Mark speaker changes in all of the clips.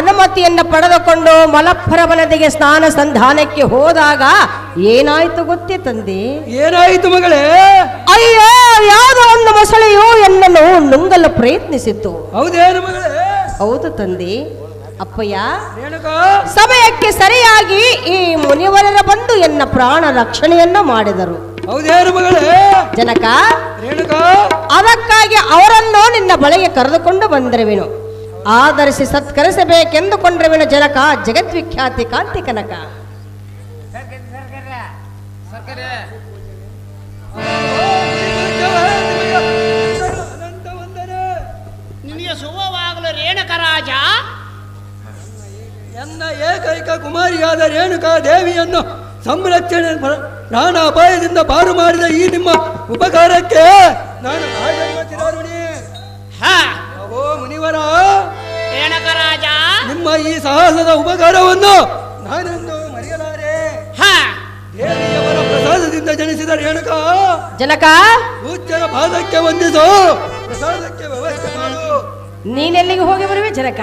Speaker 1: ಅನುಮತಿಯನ್ನು ಪಡೆದುಕೊಂಡು ಮಲಪ್ರಭನದಿಗೆ ಸ್ನಾನ ಸಂಧಾನಕ್ಕೆ ಹೋದಾಗ ಏನಾಯ್ತು ಗೊತ್ತೇ ತಂದೆ?
Speaker 2: ಏನಾಯ್ತು ಮಗಳೇ?
Speaker 1: ಅಯ್ಯೋ ಯಾವುದೋ ಒಂದು ಮೊಸಳೆಯು ಎನ್ನನ್ನು ನುಂಗಲು ಪ್ರಯತ್ನಿಸಿತ್ತು
Speaker 2: ಹೌದೇನು ಮಗಳೇ?
Speaker 1: ಹೌದು ತಂದೆ. ಅಪ್ಪಯ್ಯ ಸಮಯಕ್ಕೆ ಸರಿಯಾಗಿ ಈ ಮುನಿವರರ ಬಂದು ಎನ್ನ ಪ್ರಾಣ ರಕ್ಷಣೆಯನ್ನ ಮಾಡಿದರು.
Speaker 2: ಹೌದೇನು ಮಗಳೇ?
Speaker 1: ಜನಕ ಅದಕ್ಕಾಗಿ ಅವರನ್ನು ನಿನ್ನ ಬಳಿಗೆ ಕರೆದುಕೊಂಡು ಬಂದಿರುವೆನು? ಆಧರಿಸಿ ಸತ್ಕರಿಸಬೇಕೆಂದುಕೊಂಡ್ರವಿನ ಜನಕ ಜಗದ್ವಿಖ್ಯಾತಿ ಕಾಂತಿ ಕನಕ.
Speaker 3: ನಿನಗೆ ಶುಭವಾಗಲು ರೇಣುಕ ರಾಜ?
Speaker 2: ಎನ್ನ ಏಕೈಕ ಕುಮಾರಿಯಾದ ರೇಣುಕಾ ದೇವಿಯನ್ನು ಸಂರಕ್ಷಣೆ ಪ್ರ- ಪ್ರಾಣ ಅಪಾಯದಿಂದ ಪಾರು ಮಾಡಿದ ಈ ನಿಮ್ಮ ಉಪಕಾರಕ್ಕೆ ನಾನು
Speaker 3: ಹ.
Speaker 2: ಮುನಿವರ.
Speaker 3: ರೇಣಕರಾಜ
Speaker 2: ನಿಮ್ಮ ಈ ಸಾಹಸದ ಉಪಕಾರವನ್ನು ನಾನೆಂದು ಮರೆಯಲಾರೆ?
Speaker 3: ಹಾ.
Speaker 2: ದೇವಿಯವರ ಪ್ರಸಾದದಿಂದ ಜನಿಸಿದ ರೇಣುಕ
Speaker 1: ಜನಕ?
Speaker 2: ಪೂಜ್ಯರ ಪಾದಕ್ಕೆ ವಂದಿಸು. ಪ್ರಸಾದಕ್ಕೆ ವ್ಯವಸ್ಥೆ ಮಾಡು.
Speaker 1: ನೀನೆಲ್ಲಿಗೆ ಹೋಗಿ ಬರುವೆ ಜನಕ?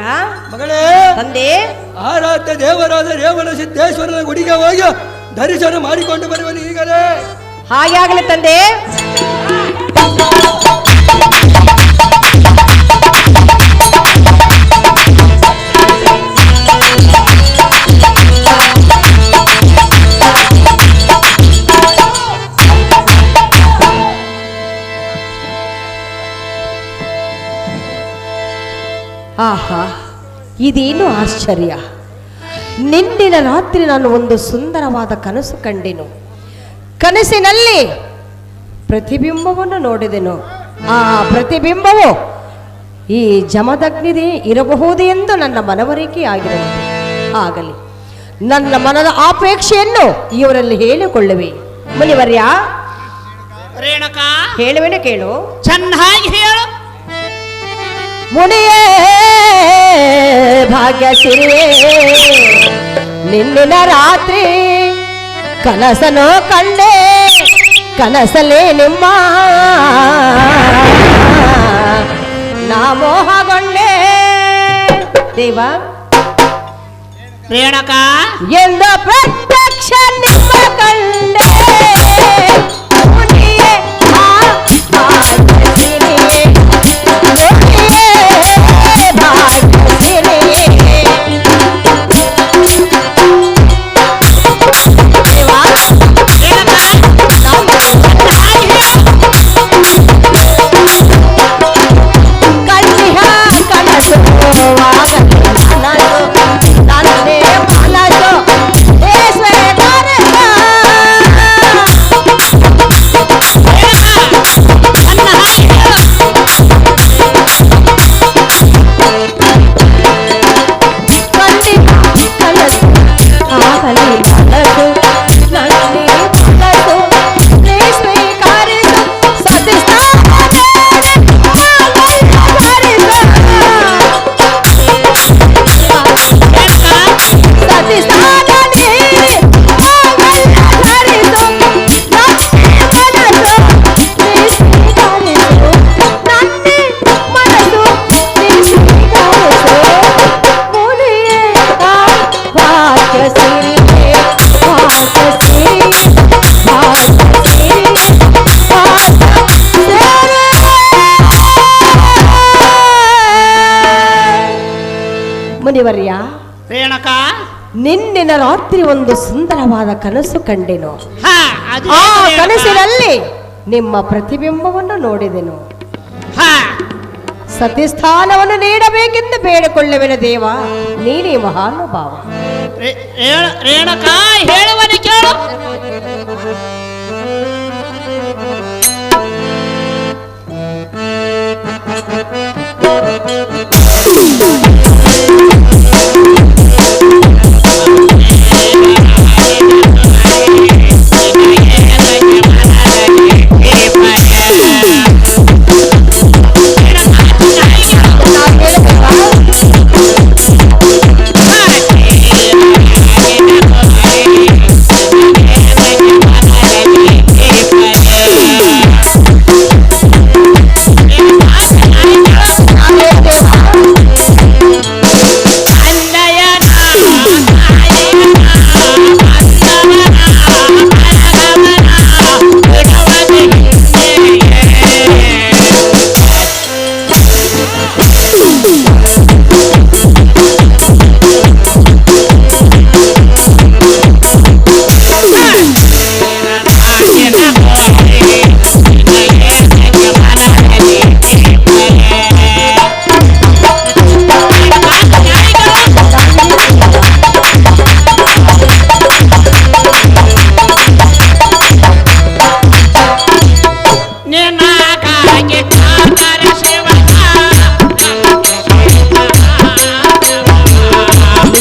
Speaker 2: ಮಗಳೇ
Speaker 1: ತಂದೆ?
Speaker 2: ಆರಾಧ್ಯ ದೇವರಾದ ರೇವಣ ಸಿದ್ದೇಶ್ವರನ ಗುಡಿಗೆ ಹೋಗಿ ದರ್ಶನ ಮಾಡಿಕೊಂಡು ಬರುವನು ಈಗಲೇ.
Speaker 1: ಹಾಗೆ ಆಗಲಿ ತಂದೆ. ಆಹಾ ಇದೇನು ಆಶ್ಚರ್ಯ? ನಿನ್ನಿನ ರಾತ್ರಿ ನಾನು ಒಂದು ಸುಂದರವಾದ ಕನಸು ಕಂಡೆನು. ಕನಸಿನಲ್ಲಿ ಪ್ರತಿಬಿಂಬವನ್ನು ನೋಡಿದೆನು. ಆ ಪ್ರತಿಬಿಂಬವು ಈ ಜಮದಗ್ನಿದೆ ಇರಬಹುದು ಎಂದು ನನ್ನ ಮನವರಿಕೆ ಆಗಿದೆ ಆಗಲಿ. ನನ್ನ ಮನದ ಆಪೇಕ್ಷೆಯನ್ನು ಇವರಲ್ಲಿ ಹೇಳಿಕೊಳ್ಳುವೆ. ಮುನಿವರ್ಯ
Speaker 3: ರೇಣುಕ
Speaker 1: ಹೇಳುವೆನು ಕೇಳು.
Speaker 3: ಚೆನ್ನಾಗಿ ಹೇಳು.
Speaker 1: ಮುನಿಯೇ ಭಾಗ್ಯಶ್ರೀಯೇ ನಿನ್ನಿನ ರಾತ್ರಿ ಕನಸನು ಕಂಡೆ ಕನಸಲೇ ನಿಮ್ಮ ನಾ ಮೋಹಗೊಂಡೆ. ದೇವ.
Speaker 3: ರೇಣುಕ
Speaker 1: ಎಂದ ಪ್ರತ್ಯಕ್ಷ ನಿಮ್ಮ ಕಂಡೆ ಮುನಿವರ್ಯ
Speaker 3: ರೇಣಕ?
Speaker 1: ನಿನ್ನ ರಾತ್ರಿ ಒಂದು ಸುಂದರವಾದ ಕನಸು ಕಂಡೆನು. ಆ ಕನಸಿನಲ್ಲಿ ನಿಮ್ಮ ಪ್ರತಿಬಿಂಬವನ್ನು ನೋಡಿದೆನು.
Speaker 3: ಹ.
Speaker 1: ಸತಿಸ್ಥಾನವನ್ನು ನೀಡಬೇಕೆಂದು ಬೇಡಿಕೊಳ್ಳುವೆನು ದೇವ. ನೀನೇ ಮಹಾನುಭಾವ.
Speaker 3: ರೇಣಕ ರೇಣು- ರೇಣುಕ ಹೇಳುವನು ಕೇಳು.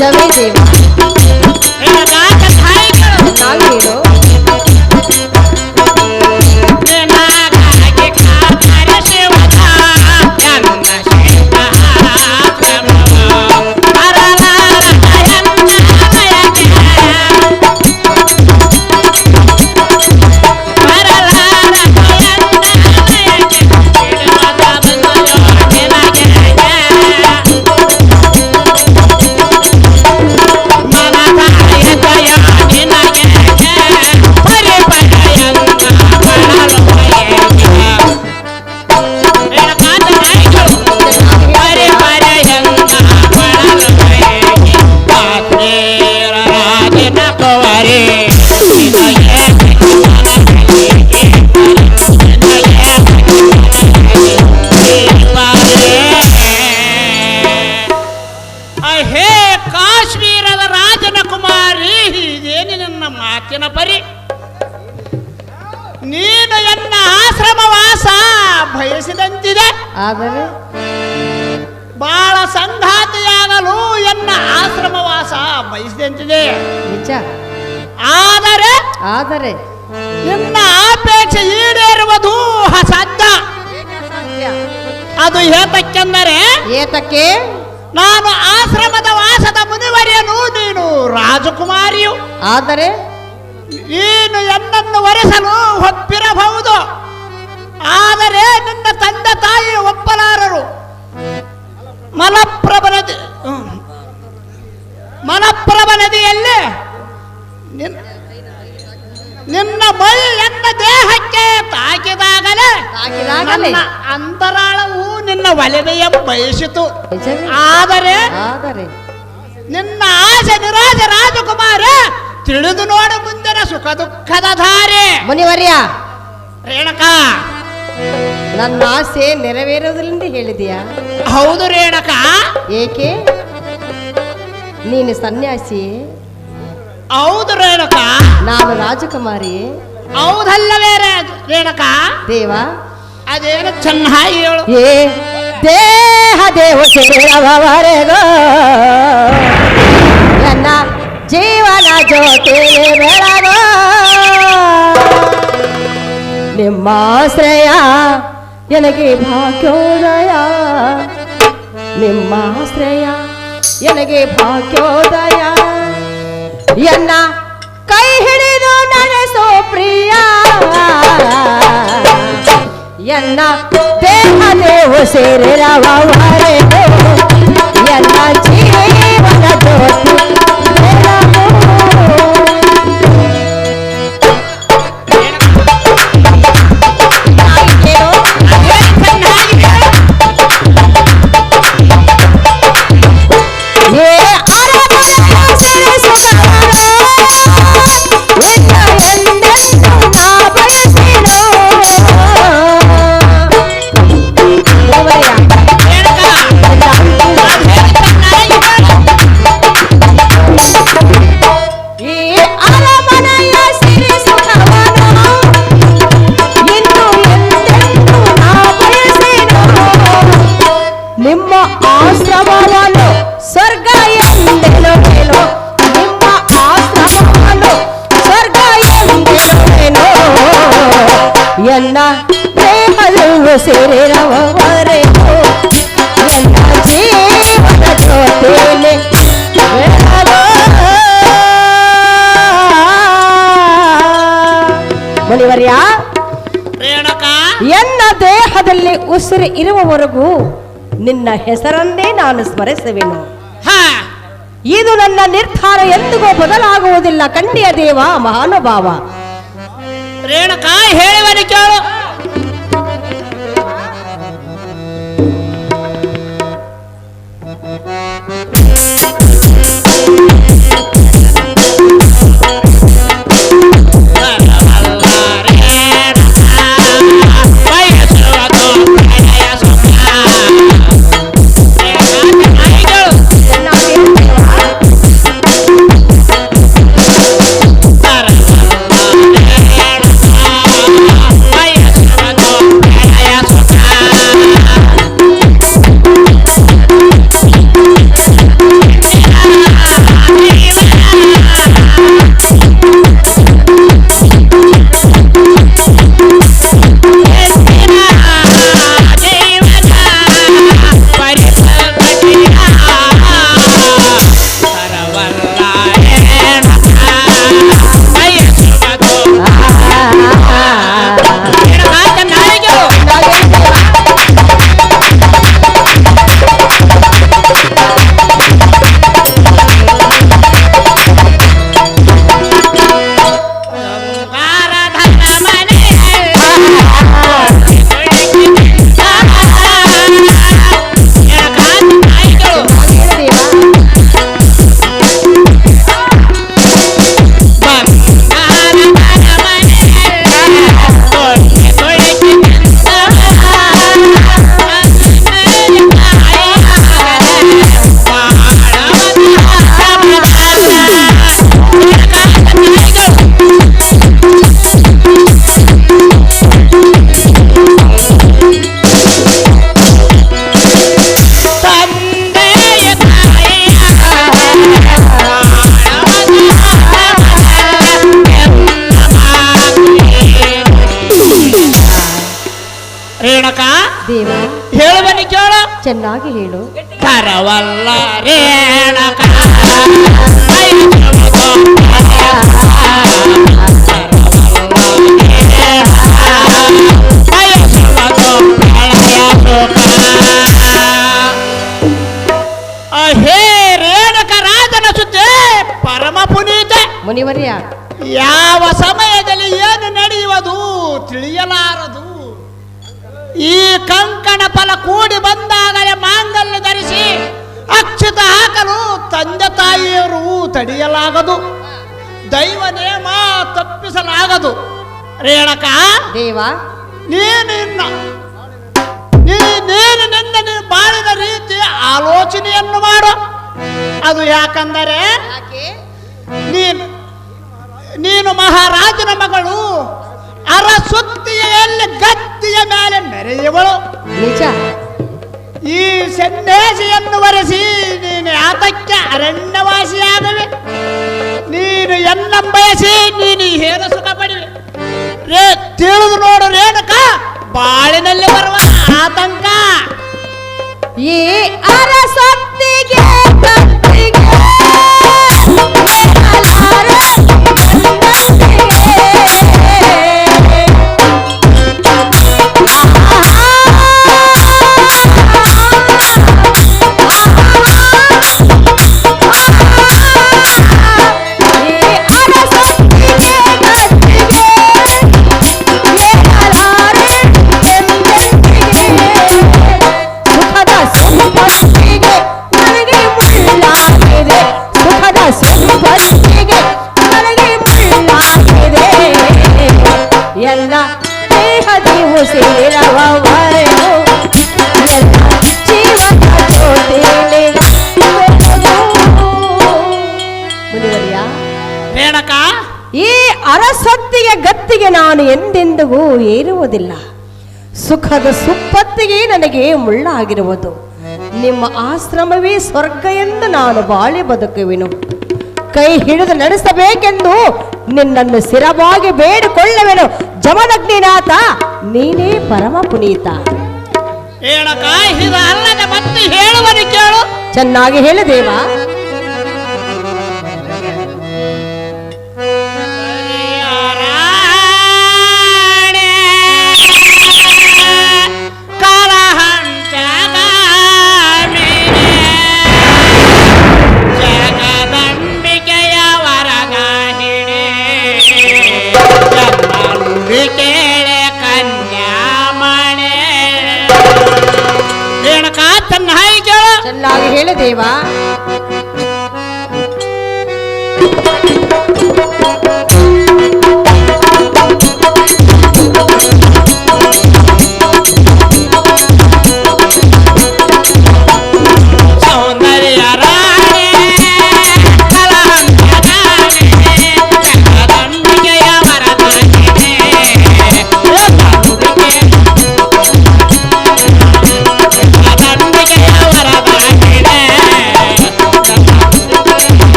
Speaker 3: જમી દેવા. ರಾಜಕುಮಾರಿಯು
Speaker 1: ಆದರೆ
Speaker 3: ಏನು ಎನ್ನನ್ನು ಒರೆಸಲು ಒಪ್ಪಿರಬಹುದು ಆದರೆ ನಿನ್ನ ತಂದೆ ತಾಯಿ ಒಪ್ಪಲಾರರು. ಮಲಪ್ರಭ ನದಿ ಮಲಪ್ರಭ ನದಿಯಲ್ಲಿ ನಿನ್- ನಿನ್ನ ಮೈ ಎನ್ನ ದೇಹಕ್ಕೆ ತಾಕಿದಾಗಲೇ ನನ್ನ ಅಂತರಾಳವು ನಿನ್ನ ಒಲೆಮೆಯ ಬಯಸಿತು. ಆದರೆ
Speaker 1: ಆದರೆ
Speaker 3: ನಿನ್ನ ಆಸೆ ನಿರಾಜ ರಾಜಕುಮಾರ ತಿಳಿದು ನೋಡು ಮುಂದಿನ ಸುಖ ದುಃಖದ ಧಾರೆ.
Speaker 1: ಮುನಿವರ್ಯ.
Speaker 3: ರೇಣಕ.
Speaker 1: ನನ್ನ ಆಸೆ ನೆರವೇರೋದಿಲ್ಲ ಹೇಳಿದೀಯಾ?
Speaker 3: ಹೌದು ರೇಣಕ.
Speaker 1: ಏಕೆ? ನೀನು ಸನ್ಯಾಸಿ
Speaker 3: ಹೌದು ರೇಣಕ.
Speaker 1: ನಾನು ರಾಜಕುಮಾರಿ
Speaker 3: ಹೌದಲ್ಲವೇ ರೇಣಕ ರೇಣುಕಾ.
Speaker 1: ದೇವ.
Speaker 3: ಅದೇನು ಚೆನ್ನಾಗಿ ಹೇಳು.
Speaker 1: ಏ ದೇಹ ದೇವ ಸೇರವರೆಗೋ ಜೀವನ ಜ್ಯೋತಿ ಬೆಳಗೋ. ನಿಮ್ಮಾಶ್ರಯ ನನಗೆ ಭಾಗ್ಯೋದಯ. ನಿಮ್ಮಾಶ್ರಯ ನನಗೆ ಭಾಗ್ಯೋದಯ. ಎನ್ನ ಕೈ ಹಿಡಿದು ನಡೆಸೋ ಪ್ರಿಯ. ಎನ್ನ ದೇಹ ದೇವ ಸೇರಿರವರೆ ಎನ್ನ ಜೀವನ ಎನ್ನ ಜೀವನ ದೇಹದಲ್ಲಿ ಉಸಿರು ಇರುವವರೆಗೂ ನಿನ್ನ ಹೆಸರನ್ನೇ ನಾನು ಸ್ಮರಿಸುವೆನು.
Speaker 3: ಹಾ.
Speaker 1: ಇದು ನನ್ನ ನಿರ್ಧಾರ ಎಂದಿಗೂ ಬದಲಾಗುವುದಿಲ್ಲ ಕಂಡಿಯ ದೇವ ಮಹಾನುಭಾವ.
Speaker 3: ರೇಣುಕಾ ಹೇಳುವನು ಕೇಳು.
Speaker 1: ಚೆನ್ನಾಗಿ ಹೇಳು.
Speaker 3: ಕರವಲ್ಲ ರೇಣಕ ಹೇ ರೇಣಕ ರಾಜನ ಸುದ್ದಿ ಪರಮ ಪುನೀತ.
Speaker 1: ಮುನಿವರ್ಯ.
Speaker 3: ಯಾವ ಸಮಯದಲ್ಲಿ ಏನು ನಡೆಯುವುದು ತಿಳಿಯಲಾರದು. ಈ ಕಂಕಣ ಫಲ ಕೂಡಿ ಬಂದಾಗಲೇ ಮಾಂಗಲ್ಯ ಧರಿಸಿ ಅಕ್ಷತ ಹಾಕಲು ತಂದೆ ತಾಯಿಯರು ತಡೆಯಲಾಗದು. ದೈವ ನೇಮ ತಪ್ಪಿಸಲಾಗದು. ರೇಣಕ
Speaker 1: ದೇವ
Speaker 3: ನೀನು ನಿನ್ನ ನೀನು ಬಾಳಿದ ರೀತಿ ಆಲೋಚನೆಯನ್ನು ಮಾಡು. ಅದು ಯಾಕಂದರೆ ನೀನು ನೀನು ಮಹಾರಾಜನ ಮಗಳು ಅರಸುತ್ತಿಯಲ್ಲಿ ಗತ್ತಿಯ ಮೇಲೆ ಮೆರೆಯುವಳು
Speaker 1: ನಿಜ
Speaker 3: ಈ ಸನ್ಯಾಸಿಯನ್ನು ವರೆಸಿ ನೀನು ಆತಕ್ಕೆ ಅರಣ್ಯವಾಸಿಯಾಗವೆ ನೀನು ಎನ್ನ ಬಯಸಿ ನೀನು ಹೇರ ಸುಖ ಪಡಿವೆ ರೇ ತಿಳಿದು ನೋಡು ರೇಣುಕ ಬಾಳಿನಲ್ಲಿ ಬರುವ ಆತಂಕ
Speaker 1: ಈ ನಾನು ಎಂದೆಂದಿಗೂ ಏರುವುದಿಲ್ಲ. ಸುಖದ ಸುಪ್ಪತ್ತಿಗೆ ನನಗೆ ಮುಳ್ಳಾಗಿರುವುದು. ನಿಮ್ಮ ಆಶ್ರಮವೇ ಸ್ವರ್ಗ ಎಂದು ನಾನು ಬಾಳಿ ಬದುಕುವೆನು. ಕೈ ಹಿಡಿದು ನಡೆಸಬೇಕೆಂದು ನಿನ್ನನ್ನು ಸ್ಥಿರವಾಗಿ ಬೇಡಿಕೊಳ್ಳುವೆನು. ಜಮದಗ್ನಿನಾಥ ನೀನೇ ಪರಮ ಪುನೀತ.
Speaker 3: ಅಲ್ಲದೆ ಮತ್ತೆ ಹೇಳುವನು ಕೇಳು.
Speaker 1: ಚೆನ್ನಾಗಿ ಹೇಳು ದೇವ.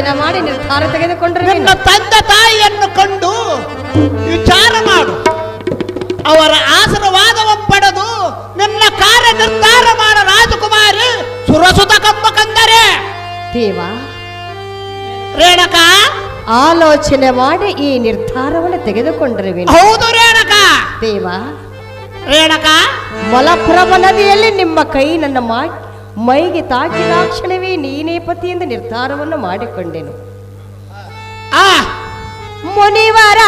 Speaker 1: ಆಲೋಚನೆ ಮಾಡಿ ನಿರ್ಧಾರ ತೆಗೆದುಕೊಂಡ್ರೆ
Speaker 3: ನಿನ್ನ ತಂದೆ ತಾಯಿಯನ್ನು ಕಂಡು ವಿಚಾರ ಮಾಡು. ಅವರ ಆಶೀರ್ವಾದವನ್ನು ಪಡೆದು ನಿನ್ನ ಕಾರ್ಯ ನಿರ್ಧಾರ ಮಾಡ ರಾಜಕುಮಾರಿ ಸುರಸುತ ಕಂಬ ಕಂದರೆ.
Speaker 1: ದೇವ
Speaker 3: ರೇಣಕ
Speaker 1: ಆಲೋಚನೆ ಮಾಡಿ ಈ ನಿರ್ಧಾರವನ್ನು ತೆಗೆದುಕೊಂಡ್ರೆ
Speaker 3: ಹೌದು ರೇಣಕ.
Speaker 1: ದೇವ
Speaker 3: ರೇಣಕ
Speaker 1: ಮಲಪ್ರಭ ನದಿಯಲ್ಲಿ ನಿಮ್ಮ ಕೈ ನನ್ನ ಮಾ ಮೈಗೆ ತಾಕಿದಾಕ್ಷಣವೇ ನೀನೇ ಪತಿ ಎಂದು ನಿರ್ಧಾರವನ್ನು ಮಾಡಿಕೊಂಡೆನು.
Speaker 3: ಆ!
Speaker 1: ಮುನಿವರಾ ಮುನಿವರ!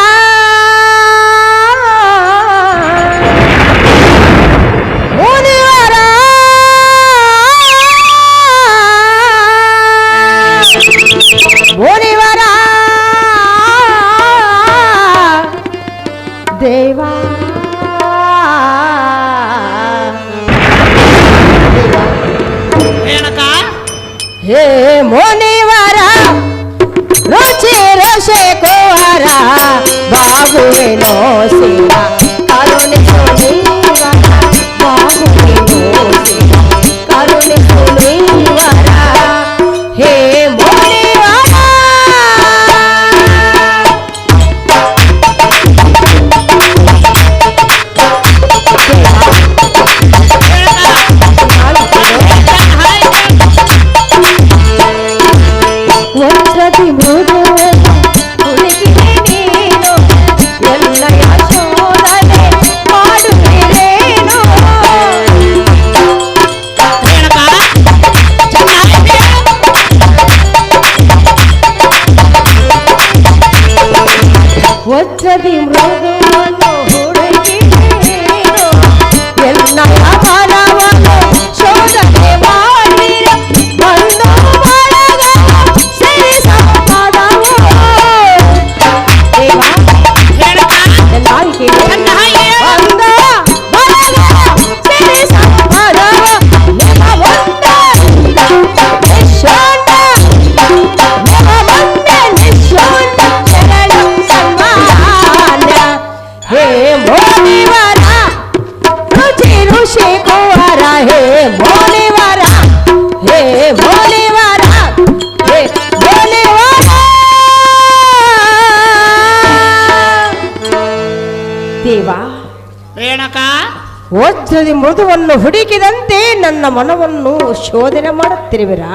Speaker 1: ವಜ್ರದಿ ಮೃದುವನ್ನು ಹುಡುಕಿದಂತೆ ನನ್ನ ಮನವನ್ನು ಶೋಧನೆ ಮಾಡುತ್ತಿರುವಿರಾ?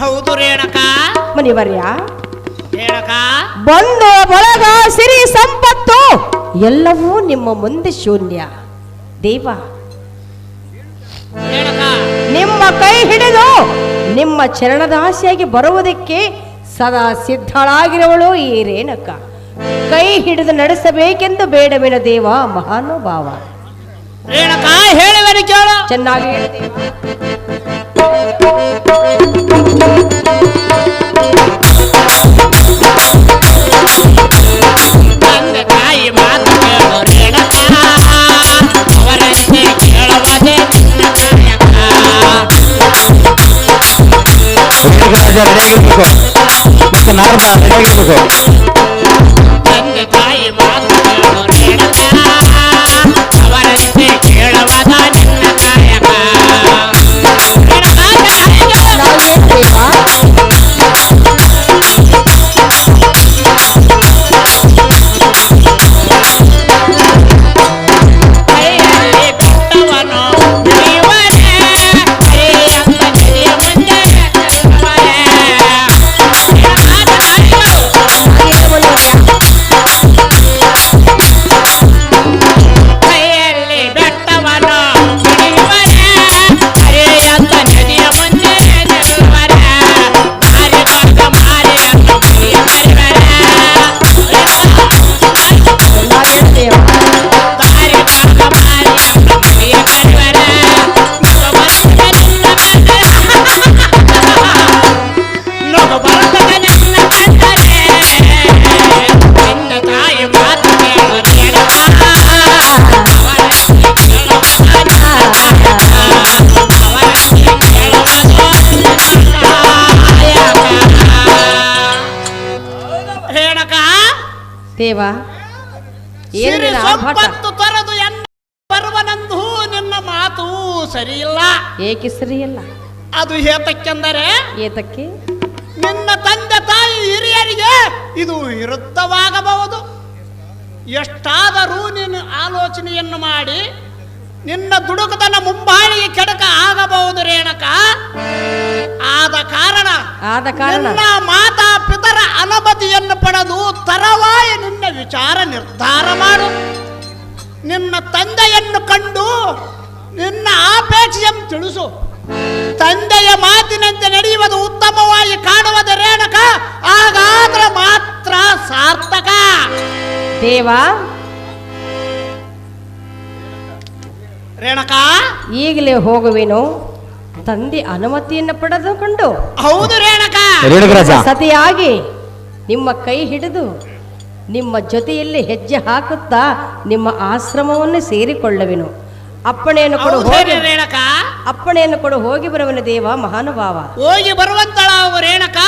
Speaker 3: ಹೌದು ರೇಣಕ
Speaker 1: ಮನಿವರ್ಯ
Speaker 3: ರೇಣಕ
Speaker 1: ಬಂದು ಬಳಗ ಸಿರಿ ಸಂಪತ್ತು ಎಲ್ಲವೂ ನಿಮ್ಮ ಮುಂದೆ ಶೂನ್ಯ. ದೇವ ನಿಮ್ಮ ಕೈ ಹಿಡಿದು ನಿಮ್ಮ ಚರಣದಾಸಿಯಾಗಿ ಬರುವುದಕ್ಕೆ ಸದಾ ಸಿದ್ಧಳಾಗಿರುವಳು ಈ ರೇಣಕ. ಕೈ ಹಿಡಿದು ನಡೆಸಬೇಕೆಂದು ಬೇಡವಿನ ದೇವ ಮಹಾನುಭಾವ.
Speaker 3: ರೇಣಕ ಹೇಳುವನು ಕೇಳು.
Speaker 1: ಚೆನ್ನಾಗಿ ಹೇಳು ದೇವ.
Speaker 3: ತಂದೆ ತಾಯಿ
Speaker 1: ದೇವ
Speaker 3: ಸಂಪತ್ತು ತೊರೆದು ಎನ್ನ ಬರುವನಂದು ನಿನ್ನ ಮಾತು ಸರಿಯಿಲ್ಲ.
Speaker 1: ಏಕೆ ಸರಿಯಿಲ್ಲ?
Speaker 3: ಅದು ಹೇತಕ್ಕೆಂದರೆ
Speaker 1: ಏತಕ್ಕೆ?
Speaker 3: ನಿನ್ನ ತಂದೆ ತಾಯಿ ಹಿರಿಯರಿಗೆ ಇದು ವಿರುದ್ಧವಾಗಬಹುದು. ಎಷ್ಟಾದರೂ ನೀನು ಆಲೋಚನೆಯನ್ನು ಮಾಡಿ ನಿನ್ನ ದುಡುಕತನ ಮುಂಬಾಳಿಗೆ ಕೆಡಕ ಆಗಬಹುದು ರೇಣಕ. ಆದ ಕಾರಣ
Speaker 1: ಆದ ಕಾರಣ?
Speaker 3: ಮಾತಾ ಪಿತರ ಅನುಮತಿಯನ್ನು ಪಡೆದು ತರವಾಯಿ ನಿನ್ನ ವಿಚಾರ ನಿರ್ಧಾರ ಮಾಡು. ನಿನ್ನ ತಂದೆಯನ್ನು ಕಂಡು ನಿನ್ನ ಆಪೇಕ್ಷೆಯನ್ನು ತಿಳಿಸು. ತಂದೆಯ ಮಾತಿನಂತೆ ನಡೆಯುವುದು ಉತ್ತಮವಾಗಿ ಕಾಣುವುದು ರೇಣಕ. ಹಾಗಾದ್ರೆ ಮಾತ್ರ ಸಾರ್ಥಕ.
Speaker 1: ದೇವ.
Speaker 3: ರೇಣಕ.
Speaker 1: ಈಗಲೇ ಹೋಗುವೆನು. ತಂದೆ ಅನುಮತಿಯನ್ನು ಪಡೆದುಕೊಂಡು
Speaker 3: ಹೌದು ರೇಣಕ.
Speaker 1: ಸತಿಯಾಗಿ ನಿಮ್ಮ ಕೈ ಹಿಡಿದು ನಿಮ್ಮ ಜೊತೆಯಲ್ಲಿ ಹೆಜ್ಜೆ ಹಾಕುತ್ತಾ ನಿಮ್ಮ ಆಶ್ರಮವನ್ನು ಸೇರಿಕೊಳ್ಳವೆನು. ಅಪ್ಪಣೆಯನ್ನು ಕೊಡು ಹೋಗಿ
Speaker 3: ರೇಣಕ.
Speaker 1: ಅಪ್ಪಣೆಯನ್ನು ಕೊಡು ಹೋಗಿ ಬರುವನು ದೇವ ಮಹಾನುಭಾವ.
Speaker 3: ಹೋಗಿ ಬರುವಂತಳ ರೇಣಕ.